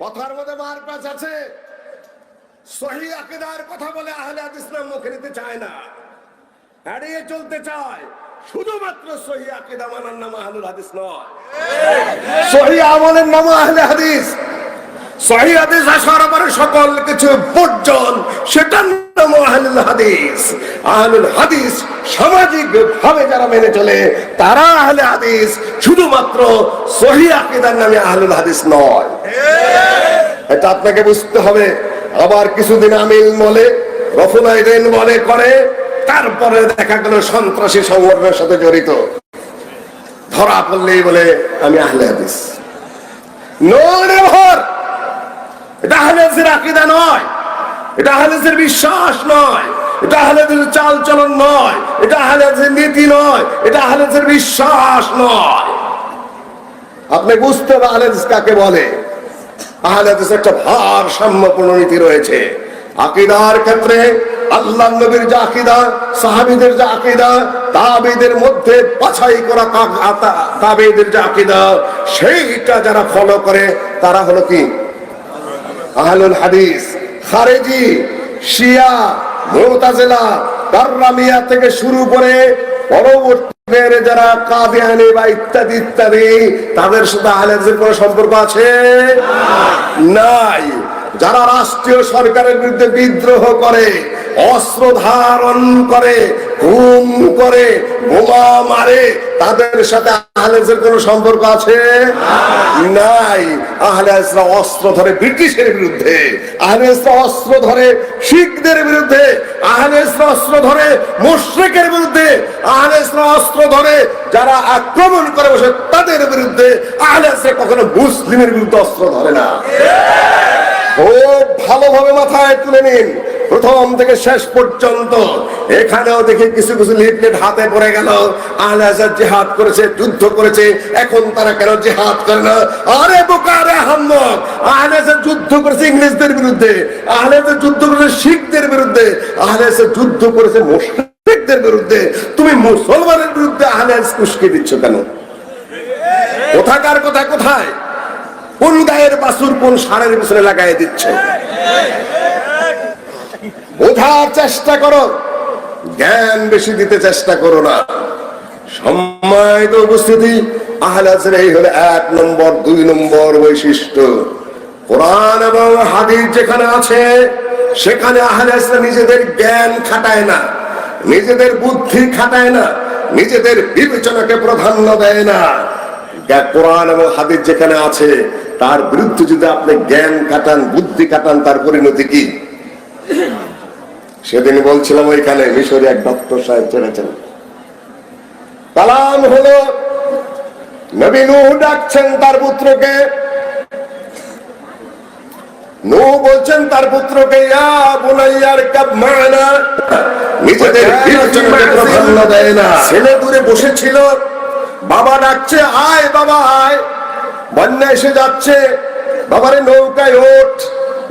কথার মধ্যে মার প্যাচ আছে। সহি আকিদার কথা বলে আহলে ইসলাম মুখে নিতে চায় না। এড়িয়ে চলতে চায়। শুধুমাত্র সহি নয়। সহি আমলের নাম আহলে হাদিস। সহি হাদিস আসার পরে সকল কিছু বর্জন আহলুল হাদিস। আহলুল হাদিস সামাজিক ভাবে যারা মেনে চলে, তারা আহলে হাদিস শুধুমাত্র সহি আকিদার নামে আহলুল হাদিস নয়। এটা আপনাকে বুঝতে হবে। আবার কিছুদিন আমিল বলে রফুনাইদেন বলে করে, তারপরে দেখা গেল সন্ত্রাসী সংগঠনের সাথে জড়িত। ধরা পড়লেই বলে, আমি আহলে হাদিস। নো নেভার এটা আহলেদের আকিদা নয়। এটা আহলেদের বিশ্বাস নয়, এটা আহলেদের চাল চলন নয়, এটা আহলেদের নীতি নয়, এটা আহলেদের বিশ্বাস নয়। আপনি বুঝতে হবে আহলেদিস কাকে বলে। আহলেদিস একটা ভারসাম্যপূর্ণ নীতি রয়েছে। আকিদার ক্ষেত্রে আল্লাহ নবীর যে আকিদা, সাহাবিদের যে আকিদা, তাবেদের মধ্যে বাছাই করা তাবেদের যে আকিদা, সেইটা যারা ফলো করে, তারা হলো কি? আহলুল হাদিস। খারেজি, শিয়া, মোতাজেলা দারামিয়া থেকে শুরু করে পরবর্তীদের যারা ইত্যাদি ইত্যাদি, তাদের সাথে কোনো সম্পর্ক আছে? নাই। যারা রাষ্ট্রীয় সরকারের বিরুদ্ধে বিদ্রোহ করে, অস্ত্র ধারণ করে ঘুম করে, বোমা মারে, তাদের সাথে আহলেজের কোনো সম্পর্ক আছে? নাই। আহলেজরা অস্ত্র ধরে ব্রিটিশের বিরুদ্ধে আহলেজরা অস্ত্র ধরে শিখদের বিরুদ্ধে আহলেজরা অস্ত্র ধরে মুশ্রিকের বিরুদ্ধে আহলেজরা অস্ত্র ধরে যারা আক্রমণ করে বসে তাদের বিরুদ্ধে আহলেজরা কখনো মুসলিমের বিরুদ্ধে অস্ত্র ধরে না। ভালোভাবে মাথায় তুলে নিন। প্রথম থেকে শেষ পর্যন্ত। এখানেও দেখি কিছু কিছু লিফলেট হাতে পড়ে গেল। আহলে হাদিস জিহাদ করেছে, যুদ্ধ করেছে। এখন তারা কেন জিহাদ করে না? আরে বোকারে আহলে হাদিস যুদ্ধ করেছে ইংরেজদের বিরুদ্ধে। আহলে হাদিস যুদ্ধ করেছে শিখদের বিরুদ্ধে। আহলে হাদিস যুদ্ধ করেছে মুশরিকদের বিরুদ্ধে। তুমি মুসলমানের বিরুদ্ধে আহলে উস্কে দিচ্ছ কেন? কোথাকার কথা, কোথায়? কোন গায়ের বাসুর কোন সারের পিছনে লাগাই দিচ্ছে? বোঝার চেষ্টা করো, জ্ঞান বেশি দিতে চেষ্টা করো না। সম্মানিত উপস্থিতি আহলাসের এই হলো এক নম্বর, দুই নম্বর বৈশিষ্ট্য। কোরআন এবং হাদিস যেখানে আছে, সেখানে আহলাসরা নিজেদের জ্ঞান খাটায় না, নিজেদের বুদ্ধি খাটায় না, নিজেদের বিবেচনাকে প্রাধান্য দেয় না। কোরআন এবং হাদিস যেখানে আছে তার বিরুদ্ধে যদি আপনি জ্ঞান কাটান বুদ্ধি কাটান তার পরিণতি কি? সেদিন বলছিলাম ওইখানে মিশরে এক ডক্টর সাহেব চেনেছেন। কালাম হলো নবী নূহ ডাকছেন তার পুত্রকে। নূহ বলছেন তার পুত্রকে নিজেদের না। ছেলে দূরে বসেছিল। বাবা ডাকছে আয় বাবা আয়। বন্যা এসে যাচ্ছে। বাবারে নৌকায় ওঠ।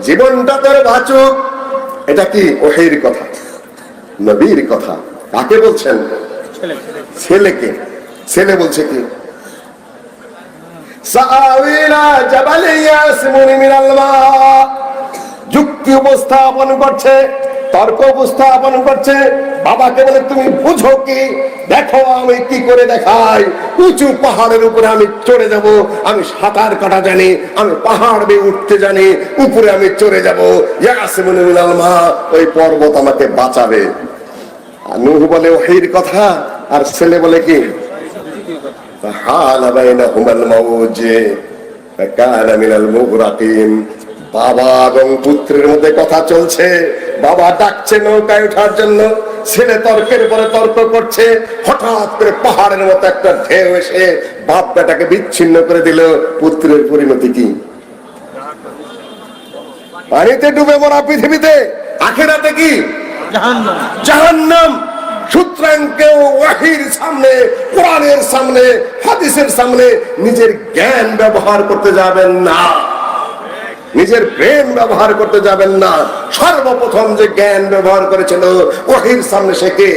জীবনটা তোর বাঁচুক। এটা কি ওহের কথা? নবীর কথা। কাকে বলছেন? ছেলেকে। ছেলে বলছে কি? যুক্তি উপস্থাপন করছে। তর্ক উপস্থাপন করছে। বাবাকে বলে, তুমি বুঝো কি? দেখো আমি কি করে দেখাই। উঁচু পাহাড়ের উপরে আমি চড়ে যাব। আমি সাঁতার কাটা জানি। আমি পাহাড় বেয়ে উঠতে জানি। উপরে আমি চড়ে যাব। যাব মনে মিলাল মা ওই পর্বত আমাকে বাঁচাবে। নুহ বলে, ওহির কথা? আর ছেলে বলে, কি? হাল বাইনা হুমাল মাউজে কাল মিনাল মুগরাকিম বাবা এবং পুত্রের মধ্যে কথা চলছে। বাবা ডাকছে নৌকায় ওঠার জন্য। ছেলে তর্কের পরে তর্ক করছে। হঠাৎ করে পাহাড়ের মতো একটা ঢেউ এসে বাপ বেটাকে বিচ্ছিন্ন করে দিল। পুত্রের পরিণতি কি? পানিতে ডুবে মরা পৃথিবীতে আখেরাতে কি? জাহান্নাম। সুতরাং কেউ ওয়াহির সামনে কোরআনের সামনে হাদিসের সামনে নিজের জ্ঞান ব্যবহার করতে যাবেন না। নিজের প্রেম ব্যবহার করতে যাবেন না। সর্বপ্রথম যে জ্ঞান ব্যবহার করেছিল ওয়াহির সামনে সে কে?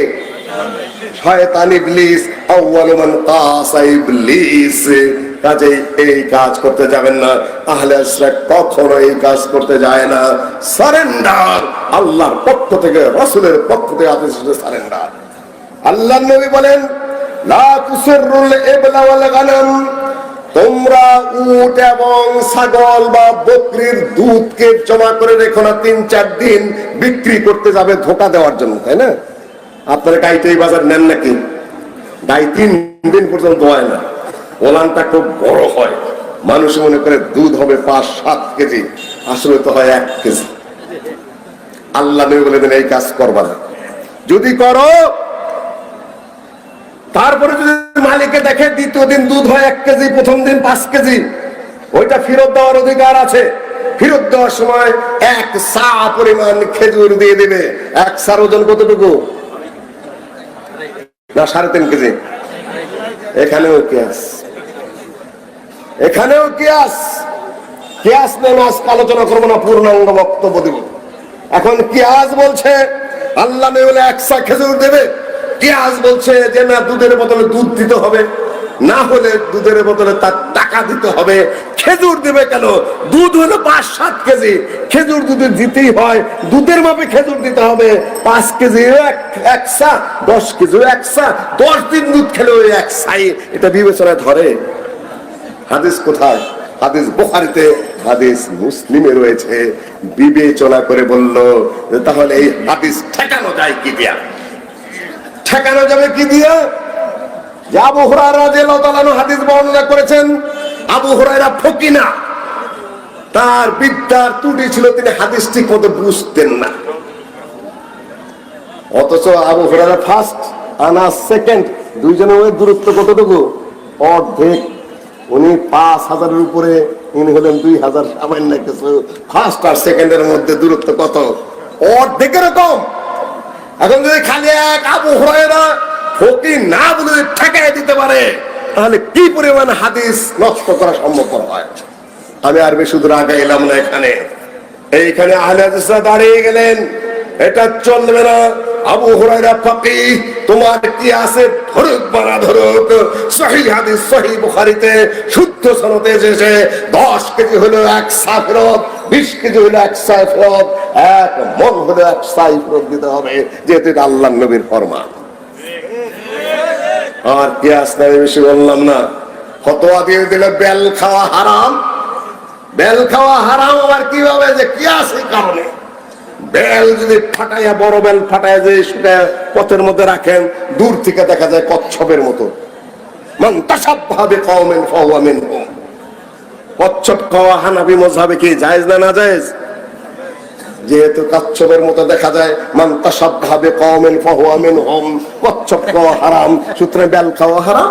আল্লাহর পক্ষ থেকে, রসুলের পক্ষ থেকে হাদিস সারেন্ডার আল্লাহ নবী বলেন তোমরা উট এবং ছাগল বা বকরির দুধকে জমা করে রেখো না, তিন, চার দিন বিক্রি করতে যাবে ধোকা দেওয়ার জন্য, তাই না? আপনারা গাইতে এই বাজার নেন নাকি? গাই তিন দিন পর্যন্ত হয় না। ওলানটা খুব বড় হয়। মানুষ মনে করে দুধ হবে পাঁচ, সাত কেজি, আসলে তো হয় এক কেজি। আল্লাহ বলে দেন, এই কাজ করবা না। যদি করো, তারপরে যদি মালিকে দেখে দ্বিতীয় দিন দুধ হয় এক কেজি, প্রথম দিন পাঁচ কেজি। ওইটা ফেরত দেওয়ার অধিকার আছে। ফেরত দেওয়ার সময় এক সা পরিমাণ খেজুর দিয়ে দিবে। এক সার ওজন কতটুকু? না, সাড়ে তিন কেজি। এখানেও কিয়াস। এখানেও কিয়াস। কিয়াস আলোচনা করব না, পূর্ণাঙ্গ বক্তব্য দিব। এখন কিয়াস বলছে, আল্লাহ নেই বলে একশা খেজুর দেবে। কিয়াস বলছে যে, না, দুধের বদলে দুধ দিতে হবে। না হলে দুধের বদলে তার টাকা দিতে হবে। খেজুর দিবে কেন? দুধ হলো পাঁচ সাত কেজি। খেজুর দুধে দিতেই হয়, দুধের মাপে খেজুর দিতে হবে। পাঁচ কেজি একসা দশ কেজি একসা দশ দিন দুধ খেলে ওই একসাই এটা বিবেচনায় ধরে। হাদিস কোথায়? হাদিস বোখারিতে, হাদিস মুসলিমে রয়েছে। বিবেচনা করে বলল তাহলে এই হাদিস ঠেকানো যায় কি দিয়া ঠেকানো যাবে কি দিয়া? আবু হাদিস বর্ণনা করেছেন, আবু হুরায়রা ফকিনা। তার বিদ্যার ত্রুটি ছিল, তিনি হাদিস ঠিক মতো বুঝতেন না। অথচ Abu Hurairah first Anas second দুইজনের মধ্যে দূরত্ব কতটুকু? অর্ধেক। উনি পাঁচ হাজারের উপরে ইনি হলেন দুই হাজার সামান্য কিছু। ফার্স্ট আর সেকেন্ডের মধ্যে দূরত্ব কত? অর্ধেকের কম। এখন যদি খালি এক আবু হুরায়রা ফকির না বলে ঠেকাই দিতে পারে, তাহলে কি পরিমাণ হাদিস নষ্ট করা সম্ভব হয়? আমি আর বেশি দূর আগে এলাম না এখানে। এইখানে আহলে দাঁড়িয়ে গেলেন। এটা চলবে না। আবু হুরায়রা ফাকি, তোমার কি আছে? ধরুক বানা ধরুক সহি হাদিস সহি বুখারিতে শুদ্ধ সনতে এসেছে, দশ কেজি হলো এক সা ফেরত বিশ কেজি হলো এক সা ফেরত এক মন হলো এক সাই দিতে হবে, যেহেতু এটা আল্লাহ নবীর ফরমান। আর পেঁয়াজ নামে বেশি বললাম না। ফতোয়া দিয়ে দিলে বেল খাওয়া হারাম। বেল খাওয়া হারাম আবার কীভাবে? যে কিয়াসের কারণে? বেল যদি ফাটাইয়া, বড় বেল ফাটাইয়া যে সেটা পথের মধ্যে রাখেন, দূর থেকে দেখা যায় কচ্ছপের মতো। যেহেতু কচ্ছপের মতো দেখা যায়, মান কওমেন কচ্ছপ খাওয়া হারাম, সুতরাং বেল খাওয়া হারাম।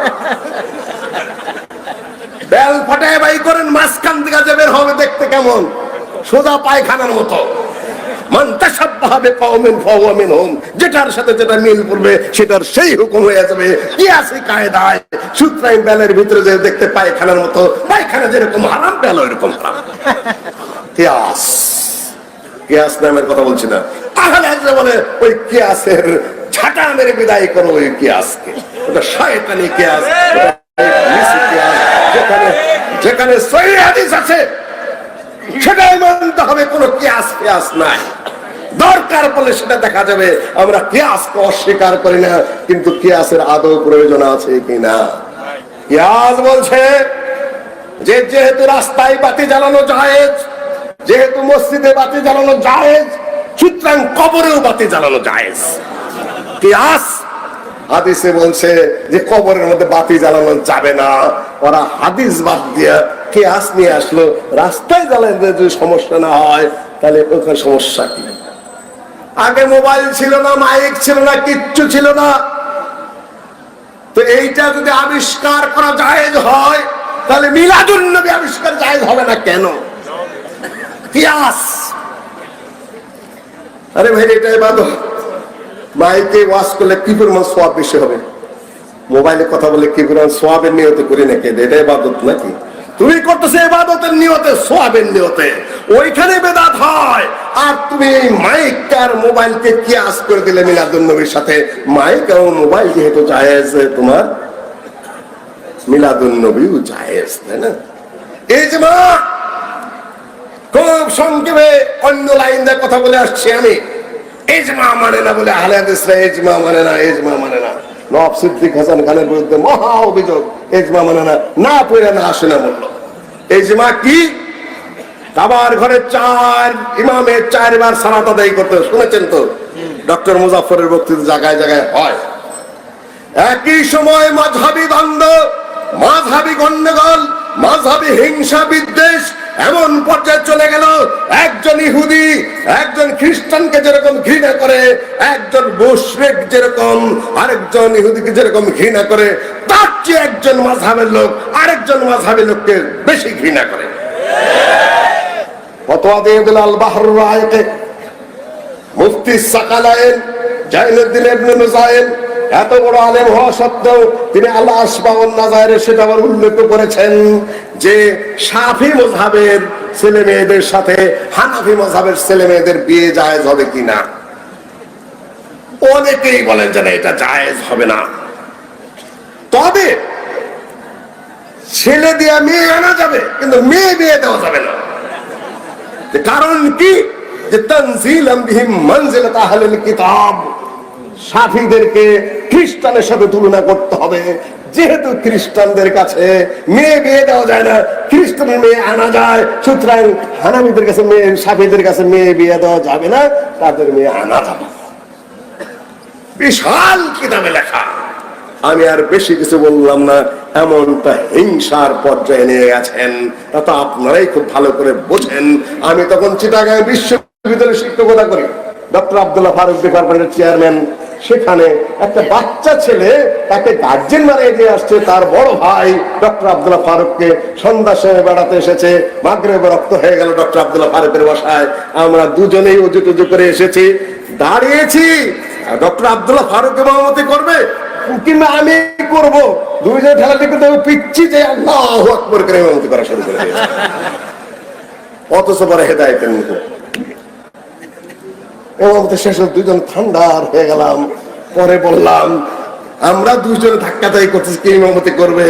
বেল বাই করেন, মাঝখান থেকে বের হবে দেখতে কেমন? সোজা পায়খানার মতো। যেটার সাথে যেটা মিল পড়বে, সেটার সেই হুকুম হয়ে যাবে। কি আছে কায়দায় সুতরাং বেলের ভিতরে যে দেখতে পায়খানার মতো, পায়খানা যেরকম হারাম বেল ওইরকম হারাম। কিয়াস। কিয়াস নামের কথা বলছি না। ছাটা মেরে বিদায় করো ওই কিয়াসকে। ওটা শয়তানি যেখানে যেখানে সহি আছে সেটাই মানতে হবে, কোনো কিয়াস কিয়াস নাই। দরকার বলে সেটা দেখা যাবে, আমরা কিয়াসকে অস্বীকার করি না, কিন্তু কিয়াসের আদৌ প্রয়োজন আছে কিনা। কিয়াস বলছে, যে যেহেতু রাস্তায় বাতি জ্বালানো জায়েজ, যেহেতু মসজিদে বাতি জ্বালানো জায়েজ, সুতরাং কবরেও বাতি জ্বালানো জায়েজ। কেয়াস হাদিসে বলছে যে কবরের মধ্যে বাতি জ্বালানো যাবে না। ওরা হাদিস বাদ দিয়ে কিয়াস নিয়ে আসলো? রাস্তায় জ্বালানো যদি সমস্যা না হয়, তাহলে ওখানে সমস্যা কি? আগে মোবাইল ছিল না, মাইক ছিল না, কিচ্ছু ছিল না। তো এইটা যদি আবিষ্কার করা জায়েজ হয়, তাহলে মিলাদুন নবী আবিষ্কার জায়েজ হবে না কেন? কিয়াস। আরে ভাই, এটা ইবাদত মাইকে ওয়াজ করলে কি পরিমাণ সোয়াব বেশি হবে? মোবাইলে কথা বলে কি পরিমাণ সোয়াবের নিয়ত করি নাকি? এটা ইবাদত নাকি? তুমি করতেছে ইবাদতের নিয়তে, সোয়াবের নিয়তে। ওইখানে বেদাত হয়। আর তুমি এই মাইক আর মোবাইলকে আস করে দিলে মিলাদুন নবীর সাথে। মাইক এবং মোবাইল যেহেতু জায়েজ, তোমার মিলাদুন নবীও জায়েজ, তাই না? এই যে মা, খুব সংক্ষেপে অন্য লাইন দিয়ে কথা বলে আসছি আমি। এজমা মানে না বলে আহলে হাদিসরা এজমা মানে না এজমা মানে না। নব সিদ্দিক হাসান খানের বিরুদ্ধে মহা অভিযোগ। এজমা মানে না না পড়ে না আসে না বলল। এজমা কি? কাবার ঘরে চার, ইমামে চারবার সালাত আদায় করতে। শুনেছেন তো? ডক্টর মুজাফরের বক্তৃতা জায়গায় জায়গায় হয়। একই সময় মাঝহাবি দ্বন্দ্ব, মাঝহাবি গন্ডগোল মাঝহাবি হিংসা বিদ্বেষ এমন পর্যায়ে চলে গেল, একজন ইহুদি, একজন খ্রিস্টানকে যেরকম ঘৃণা করে, একজন মুশরিক যেরকম, আরেকজন ইহুদিকে যেরকম ঘৃণা করে, তার চেয়ে একজন মাঝহাবের লোক, আরেকজন মাঝহাবের লোককে বেশি ঘৃণা করে। রায়কে মুফতি সাকালায়েন, জাইনুদ্দিন ইবনে মুজাহিদ এত বড় আলেম হওয়া সত্ত্বেও তিনি আল্লাহ আসবাউন নাজায়ের সেটা আবার উল্লেখ করেছেন যে শাফি মযহাবের ছেলে মেয়েদের সাথে হানাফি মযহাবের ছেলে মেয়েদের বিয়ে জায়েজ হবে কিনা? অনেকেই বলেন যে না, এটা জায়েজ হবে না। তবে ছেলে দিয়ে মেয়ে আনা যাবে কিন্তু মেয়ে বিয়ে দেওয়া যাবে না। কারণ কি? যে তনজিল বিহিম মঞ্জিলত আহলুল কিতাব। সাফিদেরকে খ্রিস্টানের সাথে তুলনা করতে হবে। যেহেতু খ্রিস্টানদের কাছে মেয়ে বিয়ে দেওয়া যায় না, খ্রিস্টানের মেয়ে আনা যায়, সুতরাং হানামিদের কাছে মেয়ে, সাফিদের কাছে মেয়ে বিয়ে দেওয়া যাবে না, তাদের মেয়ে আনা যাবে বিশাল কিতাবে লেখা। আমি আর বেশি কিছু বললাম না, এমনটা হিংসার পর্যায়ে নিয়ে গেছেন। তা তো আপনারাই খুব ভালো করে বোঝেন। আমি তখন চিটাগাং বিশ্ববিদ্যালয়ে শিক্ষকতা করি। ডক্টর আব্দুল্লাহ ফারুক ডিপার্টমেন্টের চেয়ারম্যান। সেখানে একটা বাচ্চা ছেলে তাকে গার্জেন মারিয়ে দিয়ে আসছে, তার বড় ভাই ডক্টর আব্দুল্লাহ ফারুককে সন্ধ্যার সময় বেড়াতে এসেছে, মাগরেবে রক্ত হয়ে গেল ডক্টর আব্দুল্লাহ ফারুকের বাসায়। আমরা দুজনেই উজু টুজু করে এসেছি, দাঁড়িয়েছি ডক্টর আব্দুল্লাহ ফারুক ইমামতি করবে? কিংবা আমি করব? দুইজন ঠেলাটি করতে পিচ্ছি যে আল্লাহ করে ইমামতি করা শুরু করে দিয়েছে। অথচ হেদায়তের মুখে। ইমামতি শেষ দুজন ঠান্ডার হয়ে গেলাম। পরে বললাম, আমরা দুজন ধাক্কাধাই করতেছি, কে ইমামতি করবে?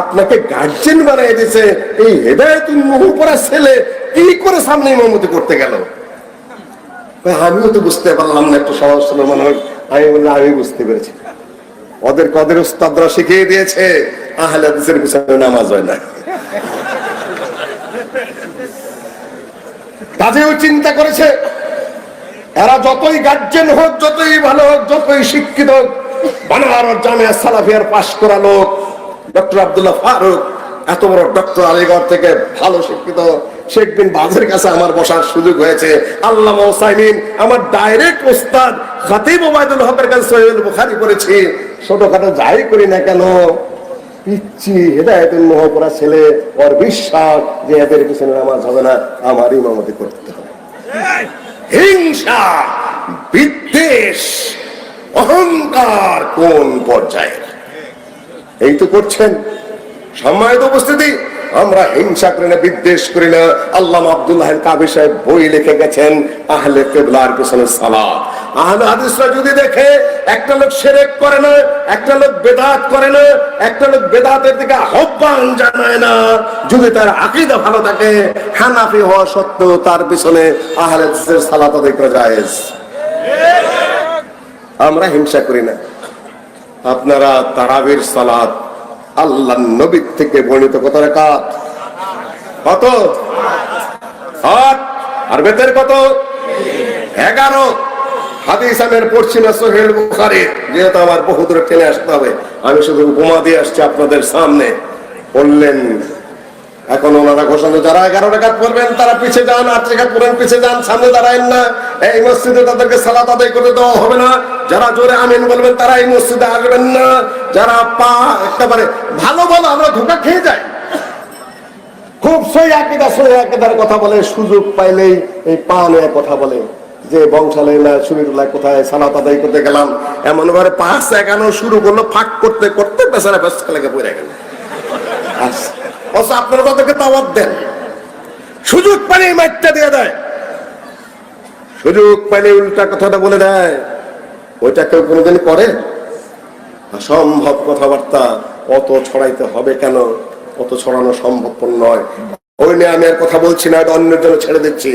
আপনাকে গার্জেন বানিয়ে দিয়েছে। এই হেদায়তুল মুখ ছেলে কি করে সামনে ইমামতি করতে গেল? আমিও তো বুঝতে পারলাম না, একটু সহজ ছিল মনে হয়। আমি বললাম, আমি বুঝতে পেরেছি। ওদের কদের উস্তাদরা শিখিয়ে দিয়েছে, আহলে হাদিসের পিছনে নামাজ হয় না। কাজেও চিন্তা করেছে এরা যতই গার্জেন হোক, যতই ভালো হোক, যতই শিক্ষিত হোক বানারস জামিয়া সালাফিয়ার পাশ করা লোক, ডক্টর আব্দুল্লাহ ফারুক, এত বড় ডক্টর আলীগড় থেকে ভালো শিক্ষিত শেখ বিন বাজের কাছে আমার বসার সুযোগ হয়েছে। আল্লাহ সাইমিন আমার ডাইরেক্ট ওস্তাদ খাতিব ওবায়দুল হকের কাছে সহিহুল বুখারী পড়েছি। ছোটখাটো যাই করি না কেন পিচ্ছি হেদায়তুল মোহপরা ছেলে, ওর বিশ্বাস যে এদের পিছনে নামাজ হবে না, আমার ইমামতি করতে হবে। হিংসা বিদ্বেষ অহংকার কোন পর্যায়ের? এই তো করছেন। সম্মানিত উপস্থিতি। আমরা হিংসা করি না বিদ্বেষ করি না আল্লাহ আব্দুল্লাহ কাবি সাহেব বই লিখে গেছেন, আহলে কেবলার পেছনে সালাদ আহলে হাদিসরা যদি দেখে, একটা লোক সেরেক করে না, একটা লোক বেদাত করে না, একটা লোক বেদাতের দিকে আহ্বান জানায় না, যদি তার আকীদা ভালো থাকে, হানাফি হওয়া সত্ত্বেও তার পিছনে আহলে সালাত আদায় জায়েজ। আমরা হিংসা করি না। আপনারা তারাবির সালাত আল্লাহ নবীর থেকে বর্ণিত কত রেখাত কত? আর বেতের কত? এগারো। আমি শুধু দিয়ে আসছি আপনাদের সামনে। বললেন, এখন ওনারা ঘোষণা, যারা এগারো তারা সামনে না। তাদেরকে সালাত আদায় করে দেওয়া হবে না। যারা জোরে আমিন বলবেন তারা এই মসজিদে আসবেন না। যারা পা একেবারে ভালো ভালো আমরা ধোকা খেয়ে যাই। খুব সই আকিদা, সই আকিদার কথা বলে, সুযোগ পাইলেই এই পা নিয়ে কথা বলে। যে বংশালে না, সুবিরুল্লাহ কোথায়, সালাত আদায় করতে গেলাম এমন ভাবে পাঁচ একানো শুরু করল, ফাঁক করতে করতে বেচারা ব্যস্ত লেগে পড়ে গেল। আচ্ছা। আপনারা তাদেরকে দাওয়াত দেন। সুযোগ পানি মাইটটা দিয়ে দেয়। সুযোগ পানি উল্টা কথাটা বলে দেয়। ওইটা কেউ কোনোদিন করে? অসম্ভব কথাবার্তা। অত ছড়াইতে হবে কেন? অত ছড়ানো সম্ভবপর নয়। ওই নিয়ে আমি আর কথা বলছি না, এটা অন্যের জন্য ছেড়ে দিচ্ছি।